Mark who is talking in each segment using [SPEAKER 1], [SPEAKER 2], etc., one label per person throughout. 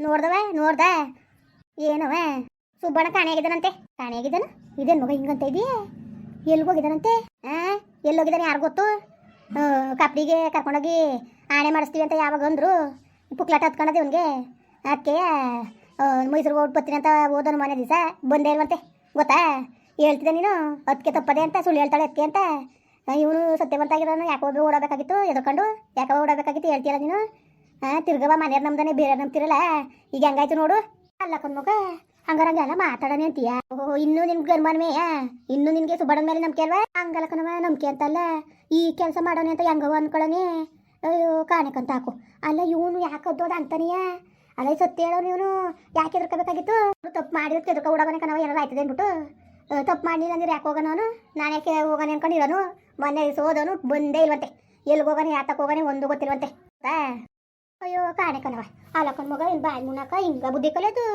[SPEAKER 1] ನೋಡ್ದವ, ನೋಡ್ದ? ಏನವ? ಸುಬ್ಬಣ್ಣ ಕಾಣೆಯಾಗಿದ್ದಾನಂತೆ ಕಾಣೆಯಾಗಿದ್ದಾನ ಇದೇನು ಮಗ ಹಿಂಗಂತ ಇದೆಯಾ? ಎಲ್ಗೋಗಿದ್ದಾನಂತೆ ಆ? ಎಲ್ಲೋಗಿದ್ದಾನೆ ಯಾರು ಗೊತ್ತು? ಕಪ್ಪಿಗೆ ಕರ್ಕೊಂಡೋಗಿ ಆಣೆ ಮಾಡಿಸ್ತೀವಿ ಅಂತ ಯಾವಾಗ ಅಂದ್ರು. ಪುಕ್ಲಾಟ ಹತ್ಕೊಂಡದೆ ಅವನಿಗೆ ಅದಕ್ಕೆ ಮೈಸೂರಿಗೆ ಹೋಗಿ ಬರ್ತೀನಿ ಅಂತ ಓದೋನು ಮನೆ ದಿವಸ. ಬಂದೇ ಇಲ್ವಂತೆ. ಗೊತ್ತಾ? ಹೇಳ್ತಿದ್ದೆ ನೀನು. ಅದಕ್ಕೆ ತಪ್ಪದೆ ಅಂತ, ಸುಳ್ಳು ಹೇಳ್ತಾಳೆ ಅದಕ್ಕೆ ಅಂತ. ಇವನು ಸತ್ಯವಂತಾಗಿರೋನು ಯಾಕೆ ಯಾಕೋ ಓಡಬೇಕಾಗಿತ್ತು ಎದ್ಕೊಂಡು ಯಾಕೆ ಓಡಬೇಕಾಗಿತ್ತು ಹೇಳ್ತೀಯಲ್ಲ ನೀನು. ಹಾಂ ತಿರ್ಗವ ಮನೆಯವ್ರು ನಮ್ದನೆ ಬೇರೆ ನಂಬ್ತಿರಲ್ಲ ಈಗ ಹೆಂಗಾಯ್ತು ನೋಡು? ಅಲ್ಲ ಮಗ ಹಂಗಾರಂಗೆಲ್ಲ ಮಾತಾಡನೆ ಅಂತೀಯ? ಓಹೋ, ಇನ್ನೂ ನಿನ್ಗೆ ಗರ್ಮನ್ಮೇ ಇನ್ನೂ ನಿನ್ಗೆ ಸುಬ್ಬಣ್ಣ ಮೇಲೆ ನಂಬಿಕೆ ಅಲ್ವಾ? ಹಂಗಲ್ಲ ಕಣವ ನಂಬಿಕೆ ಅಂತಲ್ಲ. ಈ ಕೆಲಸ ಮಾಡೋಣ ಅಂತ ಹೆಂಗವ ಅನ್ಕೊಳ್ಳೋನೆ ಅಯ್ಯೋ ಕಾಣಕಂತ ಹಾಕು ಅಲ್ಲ, ಇವನು ಅದ ಅಂತಾನೆಯ? ಅಲ್ಲ ಸತ್ತ ಹೇಳೋ ಇವನು ಯಾಕೆ ಎದುರ್ಕೋಬೇಕಾಗಿತ್ತು ತಪ್ಪು ಮಾಡಿದ್ರೆ ಎದ್ರಕ ಓಡೋಗನೆ ಕಣವ ಏನಾರು ಆಯ್ತದೆ ಅಂದ್ಬಿಟ್ಟು ತಪ್ಪು ಮಾಡಿಲ್ಲ ಅಂದ್ರೆ ಯಾಕೆ ಹೋಗೋಣ ಅವನು? ನಾನು ಯಾಕೆ ಹೋಗೋಣ ಅನ್ಕೊಂಡಿರೋನು? ಮೊನ್ನೆ ಸೋದನು ಬಂದೇ ಇಲ್ವಂತೆ. ಎಲ್ಲಿಗೆ ಹೋಗೋಣ ಯಾತಕ್ಕೆ ಹೋಗೋಣ ಒಂದು ಗೊತ್ತಿಲ್ವಂತೆ. ಕಾಣೆ ಕಣವ ಅಲ್ಲಕೊಂಡ್ ಮಗ ಇಲ್ಲಿ ಬಾಯಿ ಮುನಕ ಹಿಂಗ ಬುದ್ಧಿ ಕಲಿಯೋದು.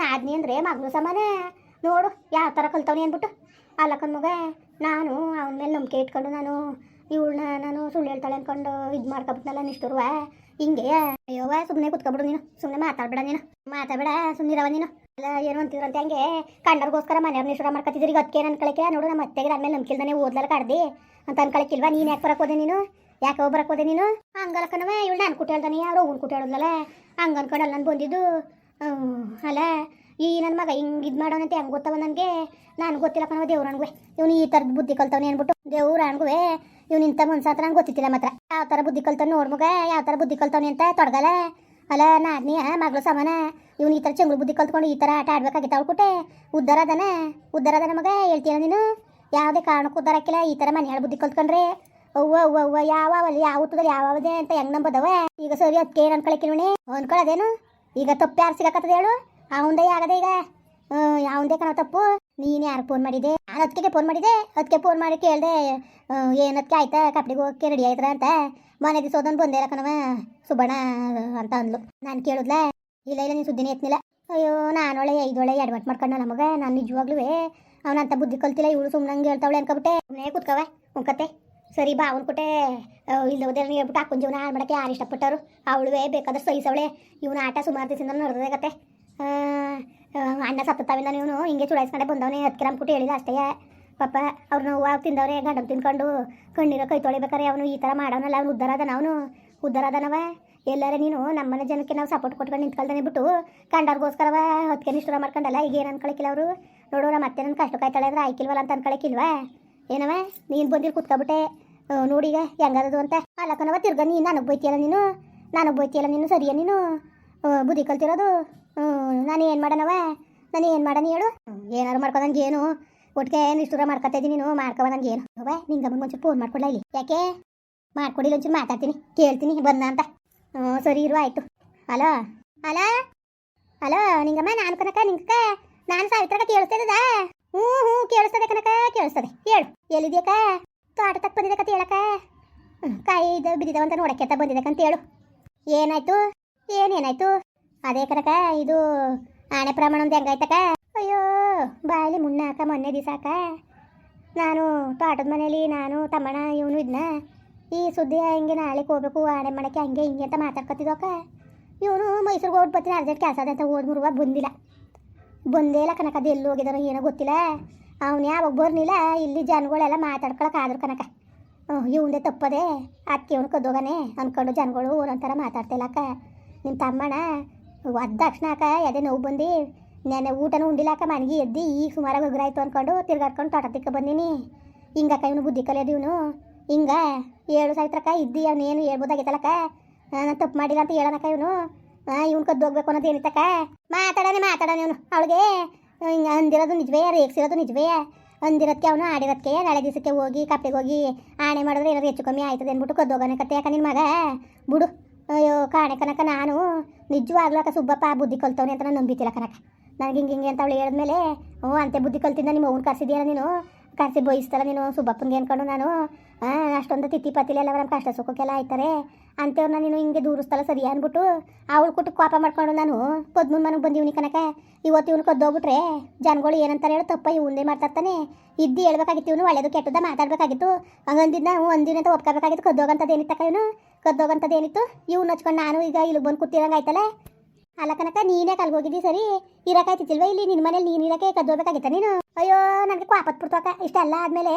[SPEAKER 1] ನಾದ್ನಿ ಅಂದ್ರೆ ಮಗಳು ಸಮಾನ. ನೋಡು, ಯಾವ ಥರ ಕಲ್ತವನಿ ಅಂದ್ಬಿಟ್ಟು. ಅಲ್ಲಕ್ಕನ ಮಗ, ನಾನು ಅವನ ಮೇಲೆ ನಂಬಿಕೆ ಇಟ್ಕೊಂಡು ನಾನು ಇವಳನ್ನ ನಾನು ಸುಳ್ಳು ಹೇಳ್ತಾಳೆ ಅನ್ಕೊಂಡು ಇದು ಮಾಡ್ಕೊಬಿಟ್ನಲ್ಲ ನಿಷ್ಠುರುವ. ಹಿಂಗೆ ಅಯ್ಯೋವ ಸುಮ್ಮನೆ ಕುತ್ಕೊಬಿಡು ನೀನು. ಸುಮ್ಮನೆ ಮಾತಾಡ್ಬೇಡ ನೀನು. ಮಾತಾಡ್ಬೇಡ ಸುಮ್ಮನಿರವ ನೀನು. ಅಲ್ಲ ಏನು ಅಂತಿದ್ರಂತೆ ಹಂಗೆ ಕಂಡರ್ಗೋಸ್ಕರ ಮನೆಯವ್ರ ನಿಷ್ಠುರ ಮಾಡ್ಕೊತಿದ್ರಿ ಅದಕ್ಕೆ ನನ್ನ ಅನ್ಕೊಳಕ್ಕೆ? ನೋಡು, ನಮ್ಮ ಅತ್ತೆಗೆ ನನ್ನ ಮೇಲೆ ನಂಬಿಕೆಲ್ದಾನೆ ಓದ್ಲಾರ ಕಡ್ದಿ. ಅಂತ ಅನ್ಕೊಳಕ್ಕಿಲ್ವಾ? ನೀನು ಯಾಕೆ ಬರಕ್ಕೆ ಹೋದೆ ನೀನು? ಯಾಕೆ ಹೋಗಿ ಬರಕ್ ಹೋದೆ ನೀನು? ಕಣವ ಇವಳು ನಾನು ಕುಟ್ಟಿ ಹೇಳ್ದಾನೆ ಯಾರೋ ಅವ್ನು ಕುಟ್ಟಿ ಹೇಳೋದ್ಲಲ್ಲ ಹಂಗೆ ಅನ್ಕೊಂಡು ನಾನು ಬಂದಿದ್ದು ಅಲ್ಲ, ಈ ನನ್ನ ಮಗ ಹಿಂಗೆ ಇದು ಮಾಡೋನಂತೆ ಹೆಂಗೆ ಗೊತ್ತವ ನನಗೆ? ನಾನು ಗೊತ್ತಿಲ್ಲ ಕಣವ ದೇವ್ರ ನನಗೆ ಇವನು ಈ ಥರದ ಬುದ್ಧಿ ಕಲ್ತವನೆ ಅಂದ್ಬಿಟ್ಟು ದೇವ್ರ ನನಗೂ ಇವ್ನು ಇಂಥ ಮನ್ಸ ಹತ್ರ ನಂಗೆ ಗೊತ್ತಿತ್ತಿಲ್ಲ ಮಾತ್ರ. ಯಾವ ಥರ ಬುದ್ಧಿ ಕಲ್ತಾನೆ ನೋಡ್ ಮಗ, ಯಾವ ಥರ ಬುದ್ಧಿ ಕಲ್ತವನೆ ಅಂತ ತೊಡಗಲ್ಲ ಅಲ್ಲ, ನಾದ್ನಿಯ, ಮಗಳು ಸಮಾನ. ಇವನು ಈ ಥರ ಚಂಗಳು ಬುದ್ಧಿ ಕಲ್ತ್ಕೊಂಡು ಈ ಥರ ಆಟ ಆಡ್ಬೇಕಾಗಿತ್ತು ಅವಳ್ಕೊಟ್ಟೆ ಉದ್ದಾರ ಅದಾನೆ? ಉದ್ದಾರ ಅದನ ಮಗ ಹೇಳ್ತೀಯ ನೀನು? ಯಾವುದೇ ಕಾರಣಕ್ಕೂ ಉದ್ದಾರ ಹಾಕಿಲ್ಲ, ಈ ಥರ ಮನೆ ಬುದ್ಧಿ ಕಲ್ತ್ಕೊಂಡ್ರೆ. ಅವ್ವ ಯಾವ ಹುತ್ತದಲ್ಲಿ ಯಾವದೇ ಅಂತ ಹೆಂಗ್ ನಂಬದವ ಈಗ ಸರಿ ಅದಕ್ಕೆ ಏನು ಅನ್ಕೊಳಕಿರೋಣಿ ಅನ್ಕೊಳ್ಳೋದೇನು ಈಗ ತಪ್ಪು ಯಾರು ಸಿಗಾಕತ್ತದ ಹೇಳು? ಅವಂದೇ ಆಗದೆ ಈಗ? ಯಾವಂದೇ ಕಣ ತಪ್ಪು? ನೀನು ಯಾರು ಫೋನ್ ಮಾಡಿದೆ? ನಾನು ಅದಕ್ಕೆ ಫೋನ್ ಮಾಡಿದೆ? ಅದಕ್ಕೆ ಫೋನ್ ಮಾಡಿ ಕೇಳಿದೆ ಏನದಕ್ಕೆ ಆಯ್ತಾ? ಕಪ್ಡಿಗೆ ಹೋಗಕ್ಕೆ ರೆಡಿ ಆಯ್ತರ ಅಂತ? ಮನೆ ದಿವಸ ಹೋದನ್ ಬಂದೇ ಕಣವ ಸುಬ್ಬಣ್ಣ ಅಂತ ಅಂದ್ಲು. ನಾನು ಕೇಳಿದ್ಲ? ಇಲ್ಲ ಇಲ್ಲ, ನೀನು ಸುದ್ದಿನೇ ಎತ್ನಿಲ್ಲ. ಅಯ್ಯೋ ನಾನೊಳೆ ಐದೊಳೆ ಎಡ್ವಟ್ ಮಾಡ್ಕೊಂಡ ನಮಗ ನಾನು ನಿಜವಾಗ್ಲೂ ಅವನಂತ ಬುದ್ಧಿ ಕಲ್ತಿಲ್ಲ, ಇವಳು ಸುಮ್ಮನೆ ಹೇಳ್ತಾವಳೆ ಅನ್ಕೊಬಿಟ್ಟೆ. ಸುಮ್ಮನೆ ಕೂತ್ಕವ ಉಂಕತ್ತೆ ಸರಿ ಬಾ, ಅವ್ನು ಕೊಟ್ಟೆ ಇಲ್ಲದೆ ಹೇಳ್ಬಿಟ್ಟು ಹಾಕೊಂಡು ಜೀವನ ಹಾಳು ಮಾಡಕ್ಕೆ ಯಾರು ಇಷ್ಟಪಟ್ಟರು ಅವಳುವೆ ಬೇಕಾದ್ರೆ ಸಹಿಸವಳೆ ಇವನ ಆಟ ಸುಮಾರು ದಿವಸದಿಂದ ನಡೆದಾಗತ್ತೆ ಅಣ್ಣ ಸತ್ತತಾವಿಲ್ಲ ನೀವು ಹಿಂಗೆ ಚುಡಾಯಿಸ್ಕೊಂಡೆ ಬಂದವನೇ ಹತ್ತು ನಮ್ಕುಟ್ಟು ಹೇಳಿದ ಅಷ್ಟೇ. ಪಾಪ ಅವ್ರನ್ನ ಹೂವು ತಿಂದವ್ರೆ ಗಂಡಕ್ಕೆ ತಿನ್ಕೊಂಡು ಕಣ್ಣೀರೋ ಕೈ ತೊಳಿಬೇಕಾರೆ ಅವನು ಈ ಥರ ಮಾಡೋನಲ್ಲ, ಅವ್ನು ಉದ್ದಾರ ಅದನ ಅವನು. ಉದ್ದಾರ ಅದನವ ಎಲ್ಲರೇ ನೀನು, ನಮ್ಮನೆ ಜನಕ್ಕೆ ನಾವು ಸಪೋರ್ಟ್ ಕೊಟ್ಕೊಂಡು ನಿಂತ್ಕೊಳ್ತಾನೆ ಬಿಟ್ಟು ಕಂಡವ್ರಿಗೋಸ್ಕರವ ಹೊತ್ತಿಗೆ ನಿಷ್ಠುರ ಮಾಡ್ಕೊಂಡಲ್ಲ, ಈಗ ಏನು ಅನ್ಕೊಳಕಿಲ್ಲ ಅವರು? ನಮ್ಮ ಮತ್ತೆ ನನ್ನ ಕಷ್ಟ ಕಾಯ್ತಾಳೆ ಅಂದ್ರೆ ಆಯ್ಕಿಲ್ವಲ್ಲ ಅಂತ ಅನ್ಕೊಳಕ್ಕಿಲ್ವಾ ಏನವ? ನೀನು ಬಂದಿರು ಕುತ್ಕೊಬಿಟ್ಟೆ. ನೋಡಿ ಈಗ ಹೆಂಗದದು ಅಂತ. ಅಲ್ಲಕ್ಕನವ ತಿರ್ಗ ನೀ ನನಗೆ ಬೈತಿಯಲ್ಲ ನೀನು? ನನಗೆ ಬೈತಿಯಲ್ಲ ನೀನು? ಸರಿಯ ನೀನು? ಬುದ್ಧಿ ಕಲ್ತಿರೋದು? ನಾನು ಏನು ಮಾಡನವ? ನಾನು ಏನು ಮಾಡನಿ ಹೇಳು. ಏನಾರು ಮಾಡ್ಕೊದಂಗೆ ಏನು? ಒಟ್ಟಿಗೆ ನಿಷ್ಠುರ ಮಾಡ್ಕೊತಾ ಇದ್ದೀನಿ ನೀನು? ಮಾಡ್ಕೊ, ನಂಗೆ ಏನು? ಅವ ನಿಂಗೆ ಅಮ್ಮನ ಒಂಚೂರು ಫೋನ್ ಮಾಡ್ಕೊಡ್ಲ ಇಲ್ಲಿ? ಯಾಕೆ? ಮಾಡ್ಕೊಡಿಲ್ಲ ಒಂಚೂರು ಮಾತಾಡ್ತೀನಿ. ಕೇಳ್ತೀನಿ ಬಂದ ಅಂತ. ಹ್ಞೂ ಸರಿ ಇರುವ ಆಯಿತು. ಅಲೋ? ಅಲೋ? ಅಲೋ, ನಿಂಗಮ್ಮ, ನಾನು ಕನಕ, ನಿಂಗಕ್ಕ? ನಾನು ಸಾವಿತ್ರ ಕೇಳಿಸ್ತದ ಹ್ಞೂ ಹ್ಞೂ ಕೇಳಿಸ್ತದೆ ಕನಕ, ಕೇಳಿಸ್ತದೆ. ಹೇಳು ಎಲ್ಲಿದ್ಯಾಕ ತೋಟ ತಕ್ಕ ಬಂದಿದೆ ಕತೆ ಹೇಳಕ ಕೈ ಕಾಯಿ ಇದು ಬಿದ್ದಿದವಂತ ನೋಡಕ್ಕೆ ಅಂತ ಬಂದಿದೆ ಅಂತ ಹೇಳು. ಏನಾಯ್ತು? ಏನೇನಾಯ್ತು? ಅದೇ ಕರಕ ಇದು ಆಣೆ ಪ್ರಮಾಣ ಒಂದು ಹೆಂಗಾಯ್ತಕ ಅಯ್ಯೋ, ಬಾಯಲ್ಲಿ ಮುನ್ನಾಕ, ಮೊನ್ನೆ ದಿಸಾಕ. ನಾನು ತೋಟದ ಮನೇಲಿ ನಾನು ತಮ್ಮಣ ಇವನು ಇದನ್ನ ಈ ಸುದ್ದಿ ಹಿಂಗೆ ನಾಳೆಗೆ ಹೋಗ್ಬೇಕು ಆಣೆ ಮಾಡಕ್ಕೆ ಹಂಗೆ ಹಿಂಗೆ ಅಂತ ಮಾತಾಡ್ಕೊತಿದ್ದೋಕ. ಇವನು ಮೈಸೂರಿಗೆ ಹೋಗಿ ಬರ್ತೀನಿ, ಅರ್ಜೆಂಟ್ ಕೆಲಸ ಅದ ಅಂತ ಓದ್ ಮುರುವ ಬಂದಿಲ್ಲ. ಬಂದೇ ಇಲ್ಲ ಕನಕ ಅದು ಎಲ್ಲಿ ಹೋಗಿದಾರೋ ಏನೋ ಗೊತ್ತಿಲ್ಲ. ಅವನು ಯಾವಾಗ ಬರ್ನಿಲ್ಲ, ಇಲ್ಲಿ ಜನಗಳೆಲ್ಲ ಮಾತಾಡ್ಕೊಳಕ್ಕೆ ಆದ್ರು ಕನಕ ಇವಂದೇ ತಪ್ಪದೆ ಅದಕ್ಕೆ ಅವನು ಕದ್ದೋಗನೆ ಅನ್ಕೊಂಡು ಜನಗಳು ಒಂದೊಂಥರ ಮಾತಾಡ್ತಿಲ್ಲಕ್ಕ ನಿಮ್ಮ ತಮ್ಮಣ್ಣ ಒದ್ದ ತಕ್ಷಣ ಅಕ್ಕ ಅದೇ ನೋವು ಬಂದು ನೆನೆ ಊಟನೂ ಉಂಡಿಲ್ಲಕ್ಕ ಮನೆಗೆ ಎದ್ದು ಈಗ ಸುಮಾರಾಗಿ ಉಗ್ರಾಯ್ತು ಅನ್ಕೊಂಡು ತಿರ್ಗಾಡ್ಕೊಂಡು ತೋಟದಿಕ್ಕ ಬಂದೀನಿ. ಹಿಂಗಕ್ಕ ಇವನು ಬುದ್ಧಿ ಕಲಿಯೋದು ಇವನು. ಹಿಂಗ ಏಳು ಸಾವಿತ್ರಕ್ಕ ಇದ್ದಿ ಅವನೇನು ಹೇಳ್ಬೋದಾಗಿತ್ತಲ್ಲಕ್ಕ ನಾನು ತಪ್ಪು ಮಾಡಿಲ್ಲ ಅಂತ ಹೇಳೋಣಕ್ಕ ಇವನು. ಇವ್ನು ಕದ್ದು ಹೋಗ್ಬೇಕು ಅನ್ನೋದು ಏನಿತ್ತಕ್ಕ? ಮಾತಾಡನೆ ಮಾತಾಡೋಣ ಇವನು ಅವಳಿಗೆ ಹಿಂಗೆ ಅಂದಿರೋದು ನಿಜವೇ, ರೇಗ್ಸಿರೋದು ನಿಜವೇ? ಅಂದಿರೋದಕ್ಕೆ ಅವನು ಆಡಿರೋದಕ್ಕೆ ನಾಳೆ ದಿವಸಕ್ಕೆ ಹೋಗಿ, ಕಪ್ಪೆಗೆ ಹೋಗಿ ಆಣೆ ಮಾಡಿದ್ರೆ ಏನಾದ್ರು ಹೆಚ್ಚು ಕಮ್ಮಿ ಆಯ್ತದೆ ಅಂದ್ಬಿಟ್ಟು ಕದ್ದೋಗೋಣ ಕತ್ತೆ ಯಾಕ ನಿನ್ನ ಮಗ? ಬಿಡು. ಅಯ್ಯೋ, ಕಾಣೆ ಕನಕ ನಾನು ನಿಜವಾಗ್ಲೂ ಅಕ್ಕ ಸುಬ್ಬಪ್ಪ ಬುದ್ಧಿ ಕಲ್ತವನೆ ಅಂತ ನಾನು ನಂಬಿತಿಲ್ಲ ಕನಕ. ನನಗೆ ಹಿಂಗೆ ಹಿಂಗೆ ಅಂತ ಅವಳು ಹೇಳಿದ್ಮೇಲೆ, ಹ್ಞೂ, ಅಂತೆ ಬುದ್ಧಿ ಕಲ್ತಿದ್ದ ನಿಮ್ಮ ಅವ್ನು ನೀನು? ಕರ್ಸಿ ಬಯಸ್ತಲ್ಲ ನೀನು ಸುಬ್ಬಪ್ಪನಿಗೆ ಅಂದ್ಕೊಂಡು ನಾನು? ಅಷ್ಟೊಂದು ತಿತ್ತಿ ಪತ್ತಿಲೆಲ್ಲ ನಮ್ಮ ಕಷ್ಟ ಸುಖಕ್ಕೆಲ್ಲ ಆಯ್ತಾರೆ. ಅಂಥವ್ರನ್ನ ನೀನು ಹಿಂಗೆ ದೂರಿಸ್ತಲ್ಲ ಸರಿ ಅಂದ್ಬಿಟ್ಟು ಅವಳು ಕೊಟ್ಟು ಕೋಪ ಮಾಡ್ಕೊಂಡು ನಾನು ಪದ್ಮೂನ್ ಮನೆಗೆ ಬಂದಿವ್ನಿ ಕನಕ ಇವತ್ತು ಇವನು ಕದ್ದೋಗ್ಬಿಟ್ರೆ ಜನಗಳು ಏನಂತಾರೆ ಹೇಳು, ತಪ್ಪ ಇವಂದೇ ಮಾಡ್ತಾರ್ತಾನೆ ಇದ್ದು ಹೇಳ್ಬೇಕಾಗಿತ್ತು ಇವನು, ಒಳ್ಳೇದು ಕೆಟ್ಟದ ಮಾತಾಡ್ಬೇಕಾಗಿತ್ತು. ಹಂಗಂದಿದ್ದ ಹ್ಞೂ ಒಂದಿನ ಅಂತ ಒಪ್ಕೋಬೇಕಾಗಿತ್ತು ಕದ್ದೋಗಂಥದ್ದು ಏನಿತ್ತಕ್ಕ ಇವನು? ಕದ್ದೋಗಂಥದ್ದು ಏನಿತ್ತು ಇವ್ನು ಹಚ್ಕೊಂಡು ನಾನು ಈಗ ಇಲ್ಲಿ ಬಂದು ಕೂತಿರಂಗೆ ಆಯ್ತಲ್ಲ? ಅಲ್ಲ ಕನಕ ನೀನೇ ಕಲ್ಗೋಗಿದ್ದಿ ಸರಿ? ಇರಕಾಯ್ತಿಲ್ವ ಇಲ್ಲಿ? ನಿನ್ನ ಮನೇಲಿ ನೀನು ಇರಕ್ಕೆ ಕದ್ದೋಬೇಕಾಗಿತ್ತ ನೀನು? ಅಯ್ಯೋ, ನನಗೆ ಕ್ವಾಪತ್ ಬಿಡ್ತೋಕ ಇಷ್ಟೆಲ್ಲ ಆದ್ಮೇಲೆ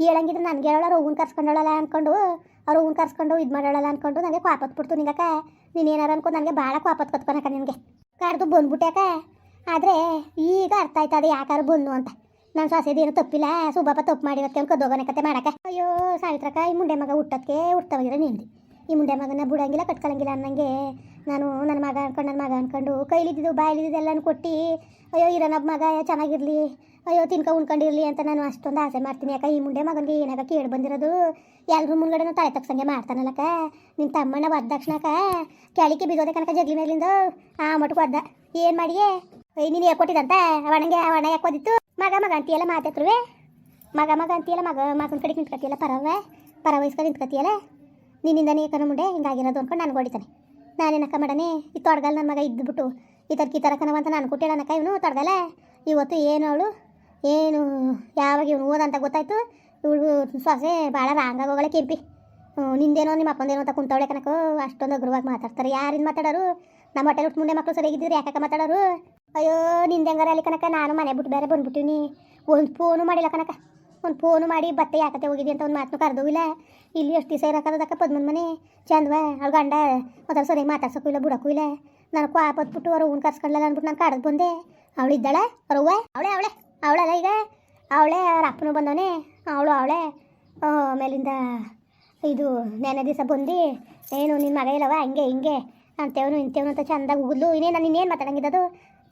[SPEAKER 1] ಹೇಳಂಗಿದ್ರೆ ನನಗೆ ಹೇಳೋಳ ಹೂನ್ ಕರ್ಸ್ಕೊಂಡೋಳಲ್ಲ ಅಂದ್ಕೊಂಡು ಅವ್ರು ಹೂನ್ ಕರ್ಸ್ಕೊಂಡು ಇದು ಮಾಡೋಳಲ್ಲ ಅಂದ್ಕೊಂಡು ನನಗೆ ಕ್ವಾಪತ್ ಬಿಡ್ತು ನಿಂಗಕ್ಕ. ನೀನು ಏನಾರ ಅನ್ಕೊಂಡು ನನಗೆ ಭಾಳ ಕ್ವಾಪತ್ ಕತ್ಕೊಳಕ ನಿನಗೆ. ಕರೆದು ಬಂದ್ಬಿಟ್ಟಾಕ ಆದರೆ ಈಗ ಅರ್ಥ ಆಯ್ತದೆ ಯಾಕಾರ ಬಂದು ಅಂತ. ನನ್ನ ಸೊಸೆದೇನು ತಪ್ಪಿಲ್ಲ, ಸುಬ್ಬಪ್ಪ ತಪ್ಪು ಮಾಡಿರತ್ತೆ ಅಂತ ಕದ್ದೋಗನೆ ಕತೆ ಮಾಡಕ್ಕೆ. ಅಯ್ಯೋ, ಸಾವಿತ್ರಕ್ಕ, ಈ ಮುಂಡೆ ಮಗ ಹುಟ್ಟಕ್ಕೆ ಬಂದಿರೋ ನಿಂದು. ಈ ಮುಂಡೆ ಮಗನ ಬಿಡಂಗಿಲ್ಲ, ಕಟ್ಕೊಳಂಗಿಲ್ಲ ಅನ್ನಂಗೆ ನಾನು ನನ್ನ ಮಗ ಅನ್ಕೊಂಡು, ನನ್ನ ಮಗ ಅನ್ಕೊಂಡು ಕೈಲಿದ್ದು ಬಾಯಲಿದ್ದೆಲ್ಲನೂ ಕೊಟ್ಟು, ಅಯ್ಯೋ ಇರೋನೊಬ್ಬ ಮಗ ಚೆನ್ನಾಗಿರಲಿ, ಅಯ್ಯೋ ತಿನ್ಕ, ಉಣ್ಕೊಂಡಿರಲಿ ಅಂತ ನಾನು ಅಷ್ಟೊಂದು ಆಸೆ ಮಾಡ್ತೀನಿ. ಯಾಕೆ ಈ ಮುಂಡೆ ಮಗನಿಗೆ ಏನಾಗ ಕೇಳಿ ಬಂದಿರೋದು? ಎಲ್ಲರೂ ಮುಂದ್ಗಡೆನೂ ತಲೆ ತಗ್ಸಂಗೆ ಮಾಡ್ತಾನಲ್ಲಕ್ಕ? ನಿನ್ನ ತಮ್ಮಣ್ಣ ಒದ್ದ ತಕ್ಷಣಕ್ಕ ಕೆಳಿಕೆ ಬಿದ್ದೋದೆ ಕನಕ ಜಗ್ಲಿ ಮೇಲಿಂದ? ಆ ಮಟಕ್ಕೆ ಒದ್ದ ಏನು ಮಾಡಿಯೇ? ಅಯ್ಯ ನೀನು ಯಾಕೆ ಕೊಟ್ಟಿದಂತೆ? ಅವಣಂಗೆ ಅವಣ ಯಾಕೆ ಓದಿತ್ತು ಮಗ ಮಗ ಅಂತೀಯಲ್ಲ ಮಾತಾತ್ರುವೆ? ಮಗ ಮಗ ಅಂತೀಯಲ್ಲ ಮಗ, ಮಗನ ಕಡೆ ನಿಂತ್ಕತಿಯಲ್ಲ ಪರವ ಪರ ವಯಸ್ಕ ನಿಂತ್ಕತಿಯಲ್ಲ? ನಿನ್ನಿಂದ ನೀ ಕಣ ಮುಂಡೆ ಹಿಂಗಾಗಿರೋದು ಅನ್ಕೊಂಡು ನಾನು ಹೊಡಿತಾನೆ ನಾನೇನಕ್ಕ ಮಾಡನೆ, ಈ ತೊಡಗಲ್ಲ ನನ್ನ ಮಗ ಇದ್ದುಬಿಟ್ಟು ಈ ಥರಕ್ಕೆ ಈ ಥರ ಕಣವಂತ ನಾನು ಕೊಟ್ಟಿಡನಕ್ಕ ಇವನು ತೊಡಗಲ್ಲ ಇವತ್ತು ಏನು ಅವಳು? ಏನು, ಯಾವಾಗ ಇವನು ಓದಂತ ಗೊತ್ತಾಯ್ತು? ಇವಳು ಸೊಸೆ ಭಾಳ ರಾಂಗಾಗಿ ಹೋಗಳೆ ಕೆಂಪಿ. ನಿಂದೇನೋ, ನಿಮ್ಮ ಅಪ್ಪಂದೇನೋ ಅಂತ ಕುಂತವಳೆ ಕನಕ ಅಷ್ಟೊಂದು ಅಗ್ರವಾಗಿ ಮಾತಾಡ್ತಾರೆ. ಯಾರಿಂದ ಮಾತಾಡೋರು? ನಮ್ಮ ಹೊಟ್ಟೆ ಉಟ್ಟು ಮುಂದೆ ಮಕ್ಕಳು ಸರಿಯಾಗಿದ್ದಿದ್ರು ಯಾಕಕ್ಕ ಮಾತಾಡೋರು? ಅಯ್ಯೋ, ನಿಂದೆ ಹೆಂಗಾರ ಅಲ್ಲಿ ಕನಕ ನಾನು ಮನೆ ಬಿಟ್ಟು ಬೇರೆ ಬಂದ್ಬಿಟ್ಟಿನಿ. ಒಂದು ಫೋನು ಮಾಡಿಲ್ಲ ಕನಕ ಒಂದು ಫೋನು ಮಾಡಿ ಬತ್ತೆ ಯಾಕತ್ತೆ ಹೋಗಿದ್ದಿ ಅಂತ ಒಂದು ಮಾತನ್ನು ಕರೆದು, ಇಲ್ಲ, ಇಲ್ಲಿ ಎಷ್ಟು ದಿವಸ ಇರೋಕ್ಕದಕ್ಕ ಪದ್ಮನ ಮನೆ? ಚಂದವ, ಅವ್ಳ ಗಂಡ ಮತ್ತೆ ಸರಿ ಮಾತಾಡ್ಸೋಕ್ಕೂ ಇಲ್ಲ, ಬಿಡೋಕ್ಕೂ ಇಲ್ಲ. ನಾನು ಕ್ವಾಪತ್ಬಿಟ್ಟು ಅವ್ರು ಹೂನ್ ಕರ್ಸ್ಕೊಳ್ಳಲ್ಲ ಅಂದ್ಬಿಟ್ಟು ನಾನು ಕಾಡೋದು ಬಂದೆ. ಅವಳಿದ್ದಾಳೆ ರವ್ವ ಅವ್ರವ್ವ? ಅವಳೆ ಅವಳೆ, ಅವಳಲ್ಲ ಈಗ? ಅವಳೆ, ಅವ್ರ ಅಪ್ಪನು ಬಂದವನೇ? ಅವಳು ಅವಳೆ. ಆಮೇಲಿಂದ ಇದು ನೆನೆ ದಿವಸ ಬಂದು, ಏನು ನಿನ್ನ ಮಗ ಇಲ್ಲವ? ಹಂಗೆ, ಹಿಂಗೆ, ಅಂತೇವನು, ಇಂತೇವನು ಅಂತ ಚಂದಾಗಿ ಉಗುದ್ಲು. ಇನ್ನೇ ನಾನು ಇನ್ನೇನು ಮಾತಾಡಂಗಿದ್ದದು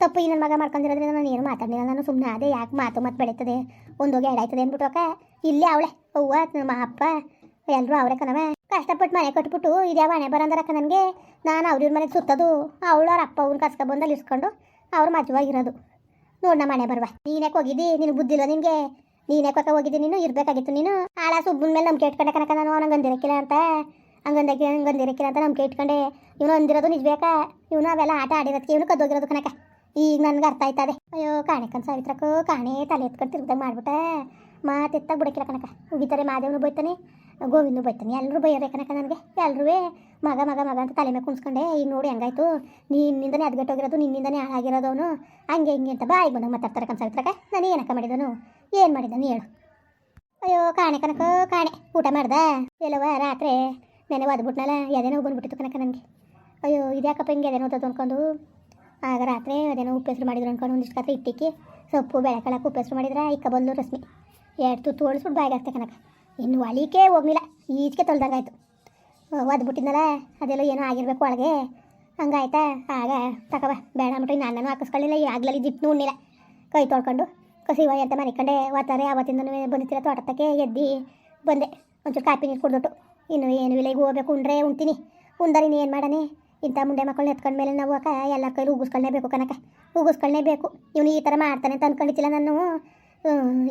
[SPEAKER 1] ತಪ್ಪು ಈ ನನ್ನ ಮಗ ಮಾಡ್ಕೊಂಡಿರೋದ್ರಿಂದ ನಾನು ಏನು ಮಾತಾಡಲಿಲ್ಲ. ನಾನು ಸುಮ್ಮನೆ ಅದೇ ಯಾಕೆ ಮಾತು ಮತ್ತೆ ಬೆಳೀತದೆ? ಒಂದೋಗಿ ಎಡಾಯ್ತದೆ ಅಂದ್ಬಿಟ್ಟು ಅಕ್ಕ ಇಲ್ಲೇ ಅವಳೆ. ಅವ್ವ, ನಮ್ಮ ಅಪ್ಪ ಎಲ್ಲರೂ ಅವರೇ ಕನವೇ ಕಷ್ಟಪಟ್ಟು ಮನೆ ಕಟ್ಬಿಟ್ಟು ಇದ್ಯಾವ ಹಣೆ ಬರಂದರಕ್ಕ ನನಗೆ. ನಾನು ಅವ್ರ ಮನೆಗೆ ಸುತ್ತೋದು. ಅವಳು ಅವ್ರ ಅಪ್ಪ ಅವ್ನ ಕಸ್ಕ ಬಂದಲ್ಲಿ ಇಸ್ಕೊಂಡು ಅವ್ರ ಮಜವಾಗಿರೋದು ನೋಡ್ ನಮ್ಮ ಮನೆ ಬರುವ. ನೀನ್ಯಾಕೆ ಹೋಗಿದ್ದಿ? ನಿನಗೆ ಬುದ್ಧಿಲ್ಲ ನಿನಗೆ? ನೀನ್ಯಾಕೆ ಪಕ್ಕ ಹೋಗಿದ್ದಿ ನೀನು? ಇರಬೇಕಾಗಿತ್ತು ನೀನು? ಆಳ ಸುಬ್ಬನ ಮೇಲೆ ನಮ್ಗೆ ಇಟ್ಕೊಂಡೆ ಕನಕ ನಾನು. ಅವನ ಗಂದಿರಕ್ಕಿಲ್ಲ ಅಂತ. ಹಂಗಂದಕ್ಕೆ ಹಂಗಂದಿರಕ್ಕಿಲ್ಲ ಅಂತ ನಂಬಿಕೆ ಇಟ್ಕೊಂಡೆ. ಇವನು ಅಂದಿರೋದು ನಿಜ ಬೇಕಾ ಇವನು ಅವೆಲ್ಲ ಆಟ ಆಡಿರೋದಕ್ಕೆ ಇವನು ಕದ್ದೋಗಿರೋದು ಕನಕ ಈಗ ನನ್ಗೆ ಅರ್ಥ ಆಯ್ತದೆ. ಅಯ್ಯೋ, ಕಾಣೆಕನ್ ಸಾವಿತ್ರಕ್ಕೂ ಕಾಣೆ ತಲೆ ಎತ್ಕೊಂಡು ತಿರ್ಗದಾಗ ಮಾಡ್ಬಿಟ್ಟೆ. ಮಾತೆತ್ತಾಗ ಬಿಡಕಿಲ್ಲ ಕಣಕ ಉಗಿತಾರೆ ಮಾದೇವನು ಬೈತಾನೆ ಗೋವಿಂದು ಬೈತಾನೆ. ಎಲ್ಲರೂ ಬೈಯೋದೆ ಕನಕ ನನಗೆ. ಎಲ್ಲರೂ ಮಗ ಮಗ ಮಗ ಅಂತ ತಲೆ ಮೇಲೆ ಕುಣಿಸ್ಕೊಂಡೆ ಈಗ ನೋಡಿ ಹಂಗಾಯ್ತು. ನಿನ್ನಿಂದನೇ ಅದ್ಗಟ್ಟೋಗಿರೋದು ನಿನ್ನಿಂದನೇ ಹಾಳಾಗಿರೋದು ಅವನು. ಹಂಗೆ, ಹಿಂಗೆ ಅಂತ ಬಾಯಿಗೆ ಬಂದಾಗ ಮಾತಾಡ್ತಾರೆ ಕನ್ ಸಾವಿತ್ರಕ್ಕ. ನಾನು ಏನಕ್ಕ ಮಾಡಿದನು? ಏನು ಮಾಡಿದನು ಹೇಳು. ಅಯ್ಯೋ, ಕಾಣೆ ಕನಕ ಕಾಣೆ. ಊಟ ಮಾಡ್ದ? ಎಲ್ಲವ ರಾತ್ರಿ ನೆನೆ ಒದ್ಬಿಟ್ನಲ್ಲ ಎದೆನೋ ಬಂದ್ಬಿಟ್ಟಿತ್ತು ಕನಕ ನನಗೆ. ಅಯ್ಯೋ, ಇದ್ಯಾಕಪ್ಪ ಹಿಂಗೆ ಎದೆನೋ ಓದೋದು ಅಂದ್ಕೊಂಡು ಆಗ ರಾತ್ರಿ ಅದೇನೋ ಉಪ್ಪು ಹೆಸರು ಮಾಡಿದ್ರು ಅನ್ಕೊಂಡು ಒಂದಿಷ್ಟು ಕತ್ರ ಇಟ್ಟಿಕ್ಕಿ, ಸೊಪ್ಪು ಬೆಳೆಕಳಕ್ಕೆ ಉಪ್ಪು ಹೆಸರು ಮಾಡಿದ್ರೆ ಇಕ್ಕ ಬಂದು ರಶ್ಮಿ. ಎರಡು ತುತ್ತು ಓಡಿಸ್ಬಿಟ್ಟು ಬಾಯಿಗೆ ಹಾಕ್ತೆ ಕನಕ ಇನ್ನು ಒಳಿಕೆ ಹೋಗ್ಲಿಲ್ಲ ಈಚೆಗೆ ತೊಳ್ದಂಗಾಯ್ತು ಒದ್ಬಿಟ್ಟಿದ್ನಲ್ಲ ಅದೆಲ್ಲ ಏನೋ ಆಗಿರಬೇಕು ಒಳಗೆ. ಹಂಗಾಯ್ತಾ ಆಗ ತಕವ ಬೇಡ ಅಂದ್ಬಿಟ್ಟು ನಾನು ಹಾಕಿಸ್ಕೊಳ್ಳಿಲ್ಲ, ಈ ಆಗ್ಲಲ್ಲಿ ಜಿಪ್ಪು ಉಣ್ಣಿಲ್ಲ ಕೈ ತೊಳ್ಕೊಂಡು ಕಸಿವ ಅಂತ ಮನೆ ಕಂಡೆ ವಾತಾರೆ ಆವತ್ತಿಂದ ಬಂದಿತ್ತಿರ ತೋಟಕ್ಕೆ, ಎದ್ದು ಬಂದೆ. ಒಂಚೂರು ಕಾಪಿ ನೀರು ಕುಡ್ದೊಟ್ಟು. ಇನ್ನು ಏನು ಇಲ್ಲ, ಈಗ ಹೋಗ್ಬೇಕು, ಉಂಡ್ರೆ ಉಣ್ತೀನಿ ನೀನು ಏನು ಮಾಡನೆ? ಇಂಥ ಮುಂಡೆ ಮಕ್ಕಳನ್ನ ಎತ್ಕೊಂಡ ಮೇಲೆ ನಾವು ಅಕ್ಕ ಎಲ್ಲ ಕೈಲಿ ಉಗಿಸ್ಕೊಳ್ಳೇಬೇಕು ಕನಕ ಉಗಿಸ್ಕೊಳ್ಳೇಬೇಕು ಇವನು ಈ ಥರ ಮಾಡ್ತಾನೆ ಅಂತ ಅಂದ್ಕೊಂಡಿದ್ದಿಲ್ಲ ನಾನು.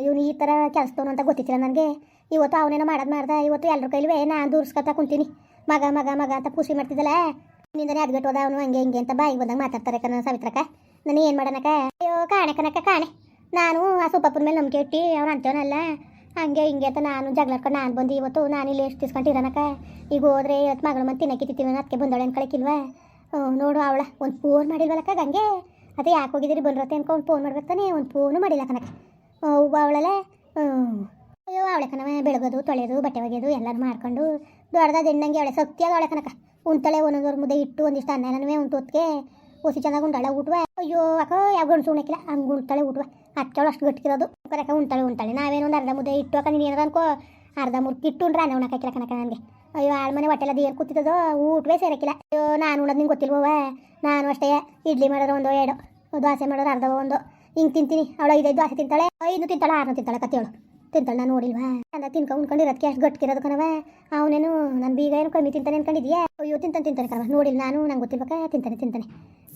[SPEAKER 1] ಇವನು ಈ ಥರ ಕೆಲಸದವನು ಅಂತ ಗೊತ್ತಿತ್ತಿಲ್ಲ ನನಗೆ. ಇವತ್ತು ಅವನೇನೋ ಮಾಡೋದು ಮಾಡ್ದೆ. ಇವತ್ತು ಎಲ್ಲರ ಕೈಲೂ ನಾನು ದೂರ್ಸ್ಕೊತಾ ಕುಂತೀನಿ. ಮಗ ಮಗ ಮಗ ಅಂತ ಪೂಸಿ ಮಾಡ್ತಿದ್ದಲ್ಲ ನಿಂದನೇ ಹೋದ ಅವನು ಹಂಗೆ ಹಿಂಗೆ ಅಂತ ಬಾಯಿಗೆ ಬಂದಾಗ ಮಾತಾಡ್ತಾರೆ ಕಣ ಸಾವಿತ್ರಕ್ಕ. ನಾನು ಏನು ಮಾಡೋಣಕ್ಕ? ಅಯ್ಯೋ, ಕಾಣೆ ಕನಕ ಕಾಣೆ. ನಾನು ಆ ಸೊಪ್ಪಪ್ಪನ ಮೇಲೆ ನಂಬಿಕೆ ಇಟ್ಟು ಅವ್ನು ಅಂತವನಲ್ಲ ಹಂಗೆ ಹಿಂಗೆ ಅಂತ ನಾನು ಜಗಳಾಡ್ಕೊಂಡು ನಾನು ಬಂದು ಇವತ್ತು ನಾನು ಇಲ್ಲಿ ಎಷ್ಟು ತಿಸ್ಕೊಂಡಿರೋನಕ ಈಗ ಹೋದ್ರೆ ಇವತ್ತು ಮಗಳು ಮಂದಿ ತಿನ್ನಕ್ಕೆ ತಿಂತೀವಿ ಅದಕ್ಕೆ ಬಂದೋಳೆ ಅನ್ಕೊಳಕ್ಕಿಲ್ವಾ ನೋಡು ಅವಳ, ಒಂದು ಫೋನ್ ಮಾಡಿಲ್ವಲ್ಲಕ್ಕ ಹಂಗೆ? ಅದೇ ಯಾಕೆ ಹೋಗಿದ್ದೀರಿ ಬಂದ್ರತ್ತೆ ಅನ್ಕೊಂಡು ಫೋನ್ ಮಾಡ್ಬೇಕು ತಾನೇ? ಒಂದು ಫೋನು ಮಾಡಿಲ್ಲ ಕನಕ ಒಬ್ಬ ಅವಳಲ್ಲ? ಅಯ್ಯೋ, ಅವಳೆ ಕಣವ, ಬೆಳಗೋದು, ತೊಳೆಯೋದು, ಬಟ್ಟೆ ಒಗೆಯೋದು ಎಲ್ಲರೂ ಮಾಡ್ಕೊಂಡು ದೊಡ್ಡದಾದ ಎಣ್ಣಂಗೆ ಅವಳೆ ಸತ್ಯಾಗ ಅವಳೆ ಕನಕ ಉಂಟಳೆ ಒಂದೊಂದವ್ರ ಮುದ್ದೆ ಇಟ್ಟು ಒಂದಿಷ್ಟು ಅನ್ನ ಎಲ್ಲನೂ ಒಂದು ಹೊತ್ತಿಗೆ ಹುಸಿ ಚೆನ್ನಾಗಿ ಉಂಡಾಳೆ ಊಟವ ಅಯ್ಯೋ, ಅಕ್ಕ, ಯಾವ ಗಂಡು ಸುಣ್ಣಕ್ಕಿಲ್ಲ ಹಂಗೆ ಉಂಟಳೆ ಊಟವ ಹಚ್ಚವಳು ಅಷ್ಟು ಗಟ್ಟಿರೋದು ಕರೆಕ ಉಂಟಾಳೆ ಉಂಟಾಳೆ ನಾವೇನು ಒಂದು ಅರ್ಧ ಮುದ್ದೆ ಇಟ್ಟು ನೀನು ಏನಾರ ಅನ್ಕೋ, ಅರ್ಧ ಮುರ್ಕ್ ಇಟ್ಟು ಉಂಡ್ರೆ ಅನ್ನ ಉಣಕ್ಕೆ ಕನಕ ನನಗೆ. ಅಯ್ಯೋ, ಆಳ್ ಮನೆ ಹೊಟ್ಟೆಲ್ಲ ಏನು ಕೂತಿದ್ದೋ, ಊಟವೇ ಸೇರಕ್ಕಿಲ್ಲ ಅಯ್ಯೋ, ನಾನು ಉಣ್ಣೋದು ನಿಂಗೆ ಗೊತ್ತಿಲ್ವವ ನಾನು ಅಷ್ಟೇ, ಇಡ್ಲಿ ಮಾಡೋರು ಒಂದು, ಎರಡು, ದೋಸೆ ಮಾಡೋರು ಅರ್ಧ ಒಂದು. ಹಿಂಗೆ ತಿಂತೀನಿ. ಅವಳು ಐದೈದು ದೋಸೆ ತಿಂತಾಳೆ ಐದು ತಿಂತಾಳೆ ಆರು ತಿಂತಾಳೆ ಕತ್ತೇಳು ತಿಂತಾಳೆ, ನಾನು ನೋಡಿಲ್ವಾ? ಅಂದ ಉಂಡ್ಕೊಂಡು ಉಣ್ಕೊಂಡಿರೋದಕ್ಕೆ ಅಷ್ಟು ಗಟ್ಟಿರೋದು ಕಣವ ಅವನೇನು ನನ್ನ ಬೀಗ ಏನು ಕಮ್ಮಿ ತಿಂತಾನೆ ಅನ್ಕೊಂಡಿದ್ಯಾ? ಅಯ್ಯೋ, ತಿಂತಾನೆ ತಿಂತಾನೆ ಕಣವ ನೋಡಿಲ್ಲ ನಾನು ನಂಗೆ ಗೊತ್ತಿರ್ಬೇಕಾ ತಿಂತಾನೆ ತಿಂತಾನೆ.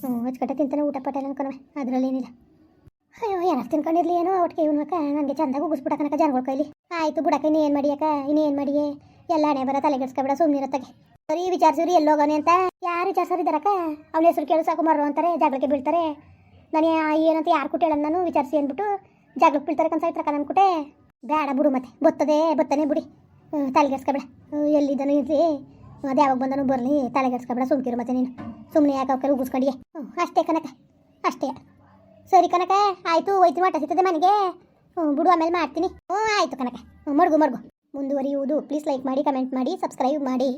[SPEAKER 1] ಹ್ಞೂ ಹೊಚ್ಕಟ್ಟೆ ತಿಂತಾನೆ ಊಟ ಪಟ್ಟೆ ಅನ್ಕೊಣವ ಅದರಲ್ಲಿ ಏನಿಲ್ಲ. ಅಯ್ಯೋ ಯಾರು ತಿನ್ಕೊಂಡಿರ್ಲಿ ಏನೋ? ಒಟ್ಟಿಗೆ ಇವನಕ ನನಗೆ ಚಂದಾಗ ಉಗಿಸ್ಬಿಡಕನಕ ಕನಕ ಜನಗಳ ಕೈಲಿ ಆಯ್ತು ಬಿಡಕ ಇನ್ನೇನು ಮಾಡಿಯಕ್ಕ ಇನ್ನೇನು ಮಾಡಿಯೇ? ಎಲ್ಲ ಹಣೆ ಬರ ತಲೆಗೆಡ್ಸ್ಕೊಬೇಡ ಸುಮ್ಮನಿರತ್ತಾಗೆ ಸರಿ ವಿಚಾರಿಸಿದ್ರಿ ಎಲ್ಲೋಗೋನೆ ಅಂತ? ಯಾರು ವಿಚಾರಿಸೋರಿದ್ದಾರಕ್ಕ ಅವನ ಹೆಸರು ಕೇಳಿ ಸಾಕು ಮರೋ ಅಂತಾರೆ, ಜಗಳಕ್ಕೆ ಬೀಳ್ತಾರೆ. ನಾನು ಏನಂತ ಯಾರು ಕುಟ್ಟೇಳ ನಾನು? ವಿಚಾರಿಸಿ ಅಂದ್ಬಿಟ್ಟು ಜಗಳಕ್ಕೆ ಬೀಳ್ತಾರೆ ಕನ್ಸಾಯ್ತಾರ ನನ್ಕುಟೆ ಬೇಡ ಬಿಡು ಮತ್ತೆ, ಬತ್ತದೆ, ಬತ್ತನೆ ಬಿಡಿ. ತಲೆಗೆಡ್ಸ್ಕೊಬೇಡ ಎಲ್ಲಿದ್ದಾನು ಇರಲಿ. ಅದು ಯಾವಾಗ ಬಂದನು ಬರಲಿ ತಲೆಗೆಡ್ಸ್ಕೊಬೇಡ ಸುಮ್ಕಿರು ಮತ್ತೆ ನೀನು. ಸುಮ್ಮನೆ ಯಾಕೆ ಅವಕ್ಕೆ ಉಗಿಸ್ಕೊಂಡಿಯೇ? ಹ್ಞೂ ಅಷ್ಟೇ ಕನಕ ಅಷ್ಟೇ. ಸರಿ ಕನಕ, ಆಯಿತು, ಹೋಯ್ತು ಮಾಟ ಸಿಗ್ತದೆ ಮನೆಗೆ. ಹ್ಞೂ ಬಿಡು ಆಮೇಲೆ ಮಾಡ್ತೀನಿ. ಹ್ಞೂ ಆಯಿತು ಕನಕ. ಮಡ್ಗು ಮಡ್ಗು. ಮುಂದುವರಿಯುವುದು. ಪ್ಲೀಸ್ ಲೈಕ್ ಮಾಡಿ ಕಮೆಂಟ್ ಮಾಡಿ ಸಬ್ಸ್ಕ್ರೈಬ್ ಮಾಡಿ.